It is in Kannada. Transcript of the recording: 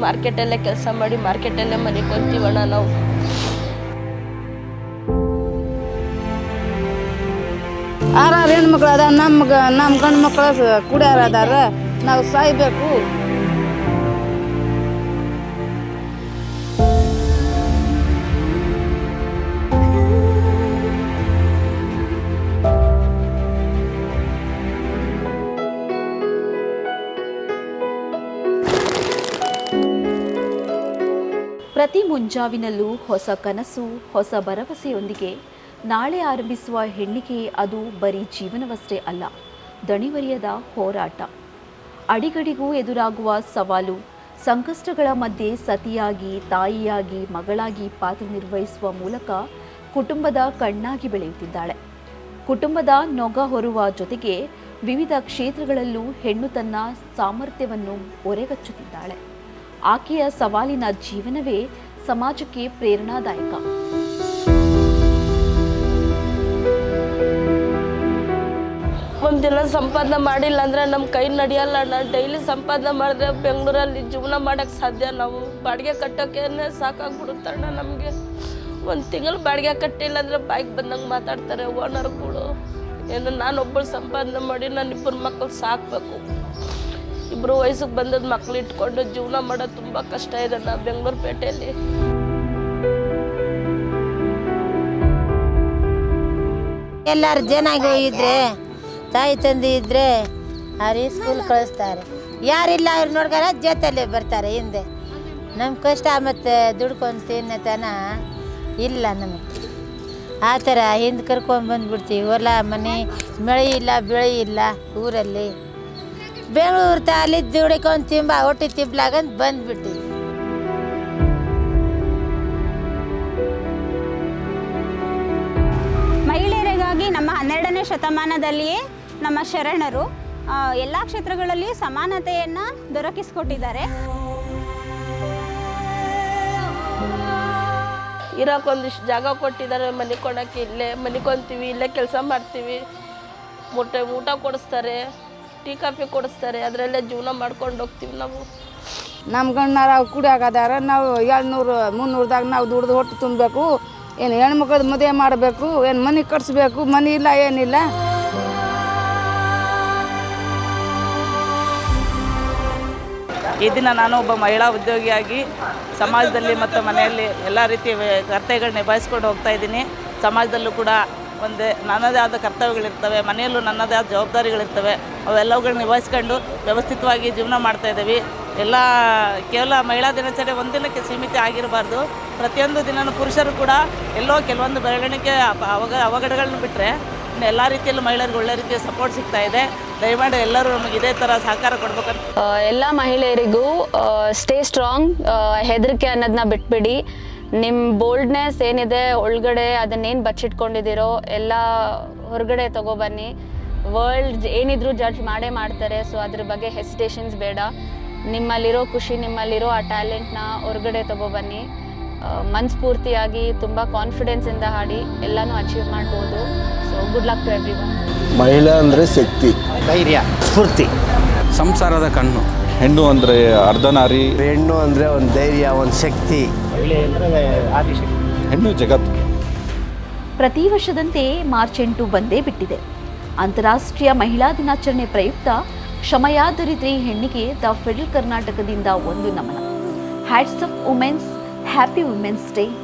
ಮಾರ್ಕೆಟಲ್ಲೇ ಕೆಲಸ ಮಾಡಿ ಮಾರ್ಕೆಟಲ್ಲೇ ಮನೆ ಕೊಡ್ತೀವಣ್ಣ ನಾವು. ಆರಾರು ಹೆಣ್ಮಕ್ಳು ಅದ ನಮ್ಗೆ ನಮ್ಮ ಗಂಡು ಮಕ್ಕಳು ಕುಡಿಯಾರ ಅದಾರ? ನಾವು ಸಾಯ್ಬೇಕು. ಪ್ರತಿ ಮುಂಜಾವಿನಲ್ಲೂ ಹೊಸ ಕನಸು, ಹೊಸ ಭರವಸೆಯೊಂದಿಗೆ ನಾಳೆ ಆರಂಭಿಸುವ ಹೆಣ್ಣಿಗೆ ಅದು ಬರೀ ಜೀವನವಷ್ಟೇ ಅಲ್ಲ, ದಣಿವರಿಯದ ಹೋರಾಟ. ಅಡಿಗಡಿಗೂ ಎದುರಾಗುವ ಸವಾಲು, ಸಂಕಷ್ಟಗಳ ಮಧ್ಯೆ ಸತಿಯಾಗಿ, ತಾಯಿಯಾಗಿ, ಮಗಳಾಗಿ ಪಾತ್ರ ನಿರ್ವಹಿಸುವ ಮೂಲಕ ಕುಟುಂಬದ ಕಣ್ಣಾಗಿ ಬೆಳೆಯುತ್ತಿದ್ದಾಳೆ. ಕುಟುಂಬದ ನೊಗ ಹೊರುವ ಜೊತೆಗೆ ವಿವಿಧ ಕ್ಷೇತ್ರಗಳಲ್ಲೂ ಹೆಣ್ಣು ತನ್ನ ಸಾಮರ್ಥ್ಯವನ್ನು ಒರೆಗಚ್ಚುತ್ತಿದ್ದಾಳೆ. ಆಕೆಯ ಸವಾಲಿನ ಜೀವನವೇ ಸಮಾಜಕ್ಕೆ ಪ್ರೇರಣಾದಾಯಕ. ಒಂದಿನ ಸಂಪಾದನೆ ಮಾಡಿಲ್ಲ ಅಂದ್ರೆ ನಮ್ಮ ಕೈ ನಡೆಯಲ್ಲ. ನಾನು ಡೈಲಿ ಸಂಪಾದನೆ ಮಾಡಿದ್ರೆ ಬೆಂಗಳೂರಲ್ಲಿ ಜೀವನ ಮಾಡೋಕ್ಕೆ ಸಾಧ್ಯ. ನಾವು ಬಾಡಿಗೆ ಕಟ್ಟೋಕೆ ಸಾಕಾಗ್ಬಿಡುತ್ತಣ್ಣ ನಮಗೆ. ಒಂದು ತಿಂಗಳು ಬಾಡಿಗೆ ಕಟ್ಟಿಲ್ಲ ಅಂದ್ರೆ ಬಾಯಿಗೆ ಬಂದಂಗೆ ಮಾತಾಡ್ತಾರೆ ಓನರ್ಗಳು. ಏನು ನಾನೊಬ್ಬಳು ಸಂಪಾದನೆ ಮಾಡಿ ನಾನು ಇಬ್ಬರು ಮಕ್ಕಳು ಸಾಕಬೇಕು. ಇಬ್ಬರು ವಯಸ್ಸಿಗೆ ಬಂದದ ಮಕ್ಳು ಇಟ್ಕೊಂಡು ಜೀವನ ಮಾಡೋದು ತುಂಬ ಕಷ್ಟ ಇದೆ ನಾ ಬೆಂಗಳೂರು ಪೇಟೆಯಲ್ಲಿ ಎಲ್ಲಾರು ಜನಾಗಿ ಇದ್ರೆ ತಾಯಿ ತಂದೆ ಇದ್ರೆ ಅವ್ರಿಗೆ ಸ್ಕೂಲ್ ಕಳಿಸ್ತಾರೆ. ಯಾರಿಲ್ಲ ಅವ್ರು ನೋಡ್ಗಾರ ಜೊತೆಯಲ್ಲೇ ಬರ್ತಾರೆ ಹಿಂದೆ. ನಮ್ಮ ಕಷ್ಟ ಮತ್ತು ದುಡ್ಕೊಂಡು ತಿನ್ನತನ ಇಲ್ಲ ನಮಗೆ. ಆ ಥರ ಹಿಂದೆ ಕರ್ಕೊಂಡು ಬಂದ್ಬಿಡ್ತೀವಿ. ಹೊಲ ಮನೆ ಮಳೆ ಇಲ್ಲ, ಬೆಳೆ ಇಲ್ಲ ಊರಲ್ಲಿ. ಬೆಂಗಳೂರು ತಾಲಿ ದುಡಿಕೊಂಡು ತಿಂಬ ಹೊಟ್ಟೆ ಅಂತ ಬಂದ್ಬಿಟ್ಟಿ. ಮಹಿಳೆಯರಿಗಾಗಿ ನಮ್ಮ ಹನ್ನೆರಡನೇ ಶತಮಾನದಲ್ಲಿಯೇ ನಮ್ಮ ಶರಣರು ಎಲ್ಲ ಕ್ಷೇತ್ರಗಳಲ್ಲಿ ಸಮಾನತೆಯನ್ನು ದೊರಕಿಸಿಕೊಟ್ಟಿದ್ದಾರೆ. ಇರೋಕ್ಕೊಂದಿಷ್ಟು ಜಾಗ ಕೊಟ್ಟಿದ್ದಾರೆ ಮನೆ ಕೊಡೋಕ್ಕೆ ಇಲ್ಲೇ ಮನೆ ಕೊಂತೀವಿ ಇಲ್ಲೇ ಕೆಲಸ ಮಾಡ್ತೀವಿ ಊಟ ಊಟ ಕೊಡಿಸ್ತಾರೆ. ಟೀ ಕಾಫಿ ಕೊಡಿಸ್ತಾರೆ ಅದರಲ್ಲೇ ಜೀವನ ಮಾಡ್ಕೊಂಡು ಹೋಗ್ತೀವಿ ನಾವು. ನಮ್ಮ ಗಂಡನಾರ ಅವು ಕುಡಿಯಾಕದಾರ ನಾವು ಏಳ್ನೂರು ಮುನ್ನೂರದಾಗ ನಾವು ದುಡ್ದು ಹೊಟ್ಟು ತುಂಬಬೇಕು ಏನು ಹೆಣ್ಮಕ್ಳದ್ದು ಮದುವೆ ಮಾಡಬೇಕು ಏನು ಮನೆ ಕಟ್ಸ್ಬೇಕು ಮನೆ ಇಲ್ಲ ಏನಿಲ್ಲ. ಈ ದಿನ ನಾನು ಒಬ್ಬ ಮಹಿಳಾ ಉದ್ಯೋಗಿಯಾಗಿ ಸಮಾಜದಲ್ಲಿ ಮತ್ತು ಮನೆಯಲ್ಲಿ ಎಲ್ಲ ರೀತಿಯ ಕರ್ತವ್ಯಗಳನ್ನ ಕರ್ತವ್ಯಗಳು ನಿಭಾಯಿಸ್ಕೊಂಡು ಹೋಗ್ತಾ ಇದ್ದೀನಿ. ಸಮಾಜದಲ್ಲೂ ಕೂಡ ಒಂದು ನನ್ನದೇ ಆದ ಕರ್ತವ್ಯಗಳಿರ್ತವೆ. ಮನೆಯಲ್ಲೂ ನನ್ನದೇ ಆದ ಜವಾಬ್ದಾರಿಗಳಿರ್ತವೆ. ಅವೆಲ್ಲವುಗಳನ್ನ ನಿಭಾಯಿಸ್ಕೊಂಡು ವ್ಯವಸ್ಥಿತವಾಗಿ ಜೀವನ ಮಾಡ್ತಾ ಇದ್ದೀವಿ. ಎಲ್ಲ ಕೇವಲ ಮಹಿಳಾ ದಿನಾಚರಣೆ ಒಂದಿನಕ್ಕೆ ಸೀಮಿತ ಆಗಿರಬಾರ್ದು. ಪ್ರತಿಯೊಂದು ದಿನನೂ ಪುರುಷರು ಕೂಡ ಎಲ್ಲೋ ಕೆಲವೊಂದು ಬೆಳವಣಿಗೆ ಅವಗ ಅವಘ ಅವಘಡಗಳನ್ನ ಬಿಟ್ಟರೆ ಎಲ್ಲ ರೀತಿಯಲ್ಲೂ ಮಹಿಳೆಯರಿಗೆ ಒಳ್ಳೆ ರೀತಿಯ ಸಪೋರ್ಟ್ ಸಿಗ್ತಾ ಇದೆ. ದಯಮಾಡಿ ಎಲ್ಲರೂ ನಮಗೆ ಇದೇ ಥರ ಸಹಕಾರ ಕೊಡ್ಬೇಕಂತ ಎಲ್ಲ ಮಹಿಳೆಯರಿಗೂ ಸ್ಟೇ ಸ್ಟ್ರಾಂಗ್ ಹೆದರಿಕೆ ಅನ್ನೋದನ್ನ ಬಿಟ್ಬಿಡಿ. ನಿಮ್ಮ ಬೋಲ್ಡ್ನೆಸ್ ಏನಿದೆ ಒಳಗಡೆ ಅದನ್ನೇನು ಬಚ್ಚಿಟ್ಕೊಂಡಿದ್ದೀರೋ ಎಲ್ಲ ಹೊರಗಡೆ ತಗೊಬನ್ನಿ. ವರ್ಲ್ಡ್ ಏನಿದ್ರು ಜಡ್ಜ್ ಮಾಡೇ ಮಾಡ್ತಾರೆ ಸೊ ಅದ್ರ ಬಗ್ಗೆ ಹೆಸಿಟೇಷನ್ಸ್ ಬೇಡ. ನಿಮ್ಮಲ್ಲಿರೋ ಖುಷಿ ನಿಮ್ಮಲ್ಲಿರೋ ಆ ಟ್ಯಾಲೆಂಟ್ನ ಹೊರಗಡೆ ತಗೊಬನ್ನಿ. ಮನಸ್ಫೂರ್ತಿಯಾಗಿ ತುಂಬ ಕಾನ್ಫಿಡೆನ್ಸಿಂದ ಹಾಡಿ ಎಲ್ಲನೂ ಅಚೀವ್ ಮಾಡ್ಬೋದು. So good luck to everyone ಮಹಿಳೆ ಅಂದರೆ ಶಕ್ತಿ. ಧೈರ್ಯ ಸ್ಫೂರ್ತಿ. ಸಂಸಾರದ ಕಣ್ಣು. ಹೆಣ್ಣು ಅಂದರೆ ಅರ್ಧನಾರಿ. ಹೆಣ್ಣು ಅಂದರೆ ಒಂದು ಧೈರ್ಯ ಒಂದು ಶಕ್ತಿ. ಹೆಣ್ಣು ಜಗತ್ತು. ಪ್ರತಿ ವರ್ಷದಂತೆ ಮಾರ್ಚ್ ಎಂಟು ಬಂದೇ ಬಿಟ್ಟಿದೆ. ಅಂತಾರಾಷ್ಟ್ರೀಯ ಮಹಿಳಾ ದಿನಾಚರಣೆ ಪ್ರಯುಕ್ತ ಕ್ಷಮಯಾದರಿದ್ರಿ ಹೆಣ್ಣಿಗೆ ದ ಫೆಡರಲ್ ಕರ್ನಾಟಕದಿಂದ ಒಂದು ನಮನ. Hats off women's happy women's day